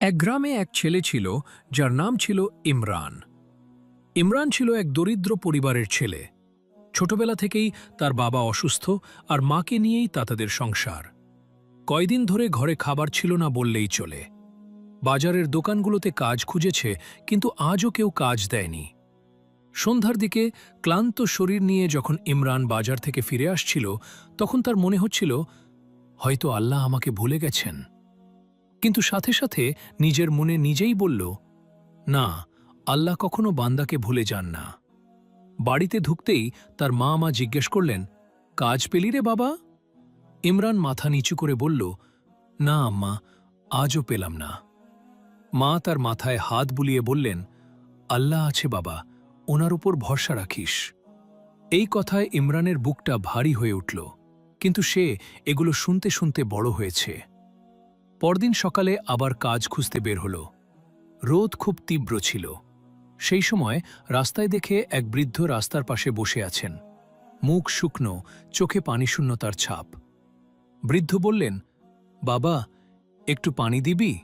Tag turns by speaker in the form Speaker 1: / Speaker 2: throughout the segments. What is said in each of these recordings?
Speaker 1: এক গ্রামে এক ছেলে ছিল, যার নাম ছিল ইমরান। ইমরান ছিল এক দরিদ্র পরিবারের ছেলে। ছোটবেলা থেকেই তার বাবা অসুস্থ আর মাকে নিয়েই তা তাদের সংসার। কয়দিন ধরে ঘরে খাবার ছিল না বললেই চলে। বাজারের দোকানগুলোতে কাজ খুঁজেছে, কিন্তু আজও কেউ কাজ দেয়নি। সন্ধ্যার দিকে ক্লান্ত শরীর নিয়ে যখন ইমরান বাজার থেকে ফিরে আসছিল, তখন তার মনে হচ্ছিল, হয়তো আল্লাহ আমাকে ভুলে গেছেন। কিন্তু সাথে সাথে নিজের মনে নিজেই বলল, না, আল্লাহ কখনো বান্দাকে ভুলে যান না। বাড়িতে ঢুকতেই তার মা মা জিজ্ঞেস করলেন, কাজ পেলি রে বাবা? ইমরান মাথা নিচু করে বলল, না আম্মা, আজও পেলাম না। মা তার মাথায় হাত বুলিয়ে বললেন, আল্লাহ আছে বাবা, ওনার উপর ভরসা রাখিস। এই কথায় ইমরানের বুকটা ভারী হয়ে উঠল, কিন্তু সে এগুলো শুনতে শুনতে বড় হয়েছে। পরদিন সকালে আবার কাজ খুঁজতে বের হল। রোদ খুব তীব্র ছিল। সেই সময় রাস্তায় দেখে এক বৃদ্ধ রাস্তার পাশে বসে আছেন। মুখ শুকনো, চোখে পানিশূন্যতার ছাপ। বৃদ্ধ বললেন, বাবা, একটু পানি দিবি?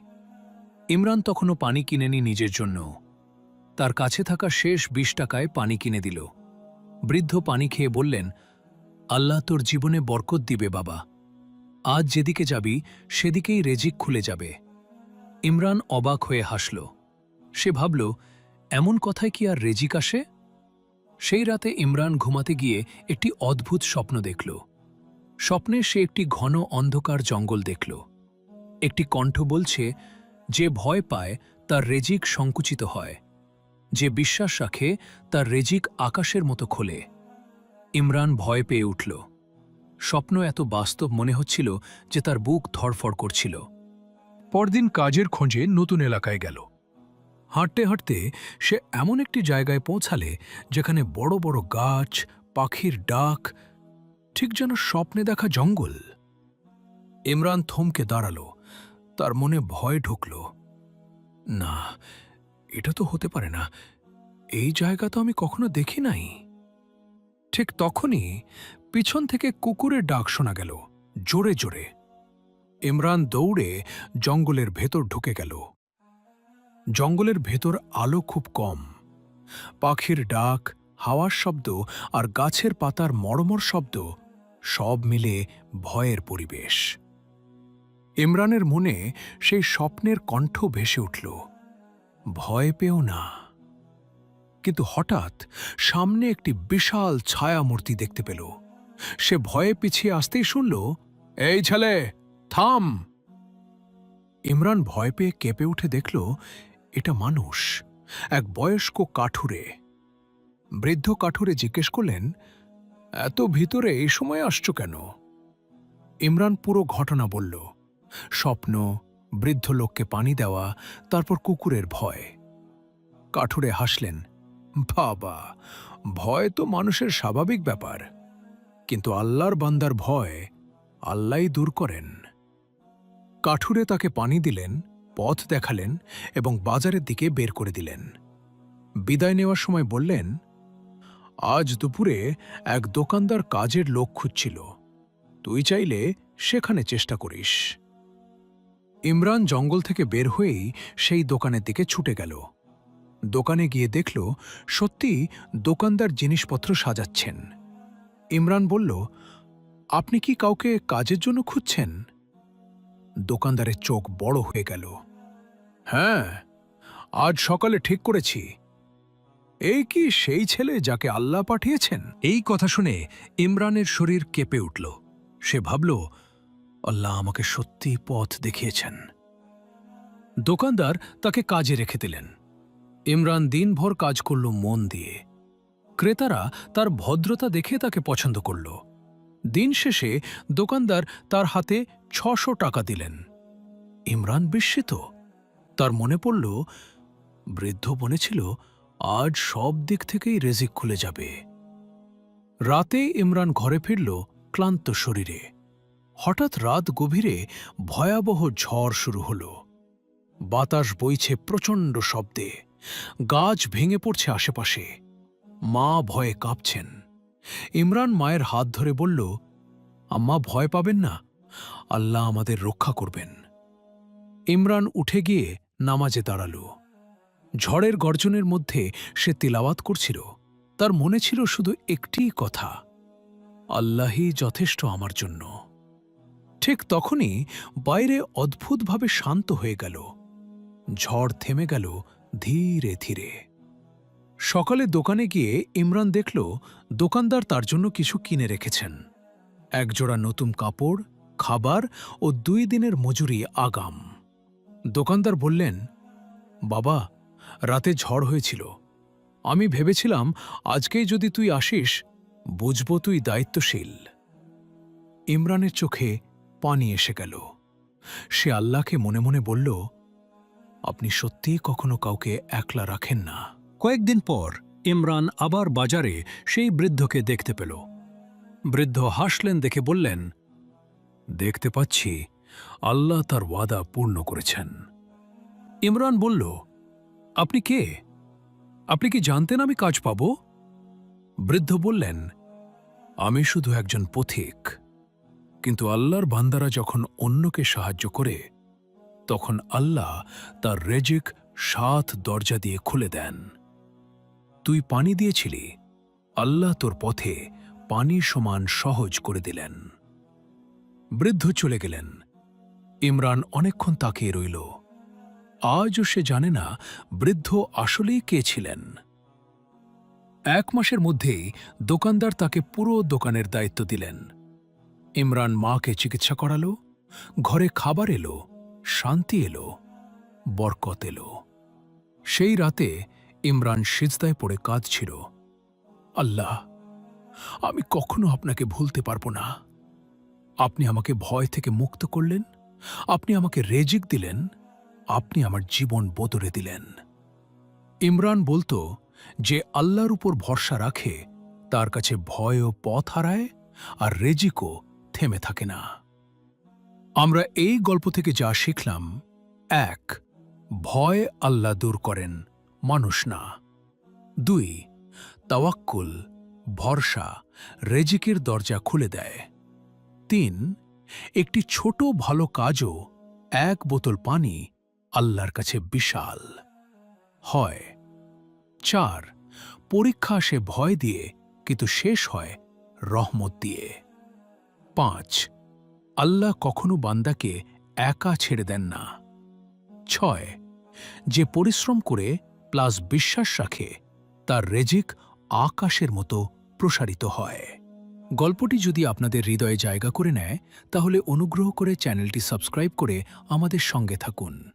Speaker 1: ইমরান তখনও পানি কিনেনি নিজের জন্য। তার কাছে থাকা শেষ বিশ টাকায় পানি কিনে দিল। বৃদ্ধ পানি খেয়ে বললেন, আল্লাহ তোর জীবনে বরকত দিবে বাবা। আজ যেদিকে যাবি, সেদিকেই রেজিক খুলে যাবে। ইমরান অবাক হয়ে হাসল। সে ভাবল, এমন কথায় কি আর রেজিক আসে? সেই রাতে ইমরান ঘুমাতে গিয়ে একটি অদ্ভুত স্বপ্ন দেখল। স্বপ্নে সে একটি ঘন অন্ধকার জঙ্গল দেখল। একটি কণ্ঠ বলছে, যে ভয় পায়, তার রেজিক সংকুচিত হয়। যে বিশ্বাস রাখে, তার রেজিক আকাশের মতো খোলে। ইমরান ভয় পেয়ে উঠল। স্বপ্ন এত বাস্তব মনে হচ্ছিল যে তার বুক ধড়ফড় করছিল। পরদিন কাজের খোঁজে নতুন এলাকায় গেল। হাঁটতে হাঁটতে সে এমন একটি জায়গায় পৌঁছালে যেখানে বড় বড় গাছ, পাখির ডাক, ঠিক যেন স্বপ্নে দেখা জঙ্গল। ইমরান থমকে দাঁড়াল। তার মনে ভয় ঢুকল। না, এটা তো হতে পারে না। এই জায়গা তো আমি কখনো দেখি নাই। ঠিক তখনই পিছন থেকে কুকুরের ডাক শোনা গেল। জোরে জোরে। ইমরান দৌড়ে জঙ্গলের ভেতর ঢুকে গেল। জঙ্গলের ভেতর আলো খুব কম। পাখির ডাক, হাওয়ার শব্দ আর গাছের পাতার মরমর শব্দ সব মিলে ভয়ের পরিবেশ। ইমরানের মনে সেই স্বপ্নের কণ্ঠ ভেসে উঠল। ভয় পেও না। কিন্তু হঠাৎ সামনে একটি বিশাল ছায়ামূর্তি দেখতে পেল। সে ভয়ে পিছিয়ে আসতেই শুনল, এই ছেলে, থাম! ইমরান ভয় পেয়ে কেঁপে উঠে দেখল, এটা মানুষ, এক বয়স্ক কাঠুরে। বৃদ্ধ কাঠুরে জিজ্ঞেস করলেন, এত ভিতরে এই সময় আসছো কেন? ইমরান পুরো ঘটনা বলল, স্বপ্ন, বৃদ্ধ লোককে পানি দেওয়া, তারপর কুকুরের ভয়। কাঠুরে হাসলেন, বাবা, ভয় তো মানুষের স্বাভাবিক ব্যাপার। কিন্তু আল্লাহর বান্দার ভয় আল্লাহই দূর করেন। কাঠুরে তাকে পানি দিলেন, পথ দেখালেন এবং বাজারের দিকে বের করে দিলেন। বিদায় নেওয়ার সময় বললেন, আজ দুপুরে এক দোকানদার কাজের লোক খুঁজছিল। তুই চাইলে সেখানে চেষ্টা করিস। ইমরান জঙ্গল থেকে বের হয়েই সেই দোকানের দিকে ছুটে গেল। দোকানে গিয়ে দেখল সত্যি দোকানদার জিনিসপত্র সাজাচ্ছেন। ইমরান বলল, আপনি কি কাউকে কাজের জন্য খুঁজছেন? দোকানদারের চোখ বড় হয়ে গেল। হ্যাঁ আজ সকালে ঠিক করেছি। এই কি সেই ছেলে যাকে আল্লাহ পাঠিয়েছেন? এই কথা শুনে ইমরানের শরীর কেঁপে উঠল। সে ভাবল, আল্লাহ আমাকে সত্যি পথ দেখিয়েছেন। দোকানদার তাকে কাজে রেখে দিলেন। ইমরান দিনভর কাজ করল মন দিয়ে। ক্রেতারা তার ভদ্রতা দেখে তাকে পছন্দ করল। দিন শেষে দোকানদার তার হাতে ছশো টাকা দিলেন। ইমরান বিস্মিত। তার মনে পড়ল, বৃদ্ধ বলেছিল আজ সব দিক থেকেই রেজিক খুলে যাবে। রাতে ইমরান ঘরে ফিরল ক্লান্ত শরীরে। হঠাৎ রাত গভীরে ভয়াবহ ঝড় শুরু হল। বাতাস বইছে প্রচণ্ড শব্দে। গাছ ভেঙে পড়ছে আশেপাশে। মা ভয়ে কাঁপছেন। ইমরান মায়ের হাত ধরে বলল, আম্মা ভয় পাবেন না, আল্লাহ আমাদের রক্ষা করবেন। ইমরান উঠে গিয়ে নামাজে দাঁড়াল। ঝড়ের গর্জনের মধ্যে সে তিলাওয়াত করছিল। তার মনে ছিল শুধু একটিই কথা, আল্লাহই যথেষ্ট আমার জন্য। ঠিক তখনই বাইরে অদ্ভুতভাবে শান্ত হয়ে গেল। ঝড় থেমে গেল ধীরে ধীরে। সকালে দোকানে গিয়ে ইমরান দেখল দোকানদার তার জন্য কিছু কিনে রেখেছেন। একজোড়া নতুন কাপড়, খাবার ও দুই দিনের মজুরি আগাম। দোকানদার বললেন, বাবা, রাতে ঝড় হয়েছিল। আমি ভেবেছিলাম আজকেই যদি তুই আসিস, বুঝব তুই দায়িত্বশীল। ইমরানের চোখে পানি এসে গেল। সে আল্লাহকে মনে মনে বলল, আপনি সত্যিই কখনো কাউকে একলা রাখেন না। কয়েকদিন পর ইমরান আবার বাজারে সেই বৃদ্ধকে দেখতে পেল। বৃদ্ধ হাসলেন দেখে বললেন, দেখতে পাচ্ছি, আল্লাহ তার ওয়াদা পূর্ণ করেছেন। ইমরান বলল, আপনি কে? আপনি কি জানতেন আমি কাজ পাব? বৃদ্ধ বললেন, আমি শুধু একজন পথিক। কিন্তু আল্লাহর বান্দারা যখন অন্যকে সাহায্য করে, তখন আল্লাহ তার রেজিক সাত দরজা দিয়ে খুলে দেন। তুই পানি দিয়েছিলি। আল্লাহ তোর পথে পানি সমান সহজ করে দিলেন। বৃদ্ধ চলে গেলেন। ইমরান অনেকক্ষণ তাকিয়ে রইল। আজও সে জানে না বৃদ্ধ আসলেই কে ছিলেন। এক মাসের মধ্যেই দোকানদার তাকে পুরো দোকানের দায়িত্ব দিলেন। ইমরান মাকে চিকিৎসা করালো, ঘরে খাবার এলো, শান্তি এলো, বরকত এলো। সেই রাতে ইমরান সিজদায় পড়ে কাঁদছিল। আল্লাহ, আমি কখনো আপনাকে ভুলতে পারব না। আপনি আমাকে ভয় থেকে মুক্ত করলেন, আপনি আমাকে রেজিক দিলেন, আপনি আমার জীবন বদলে দিলেন। ইমরান বলতো যে আল্লাহর উপর ভরসা রাখে, তার কাছে ভয় ও পথ হারায় আর রেজিকও থেমে থাকে না। আমরা এই গল্প থেকে যা শিখলাম, এক, ভয় আল্লাহ দূর করেন। মানুষ না। দুই, তাওয়াক্কুল, ভরসা, রেজিকের দরজা খুলে দেয়। তিন, একটি ছোট ভালো কাজও এক বোতল পানি আল্লাহর কাছে বিশাল। হয়। চার, পরীক্ষা আসে ভয় দিয়ে, কিন্তু শেষ হয় রহমত দিয়ে। পাঁচ, আল্লাহ কখনো বান্দাকে একা ছেড়ে দেন না। ছয়, যে পরিশ্রম করে প্লাস বিশ্বাস রাখে, তার রেজিক আকাশের মতো প্রসারিত হয়। গল্পটি যদি আপনাদের হৃদয়ে জায়গা করে নেয়, তাহলে অনুগ্রহ করে চ্যানেলটি সাবস্ক্রাইব করে আমাদের সঙ্গে থাকুন।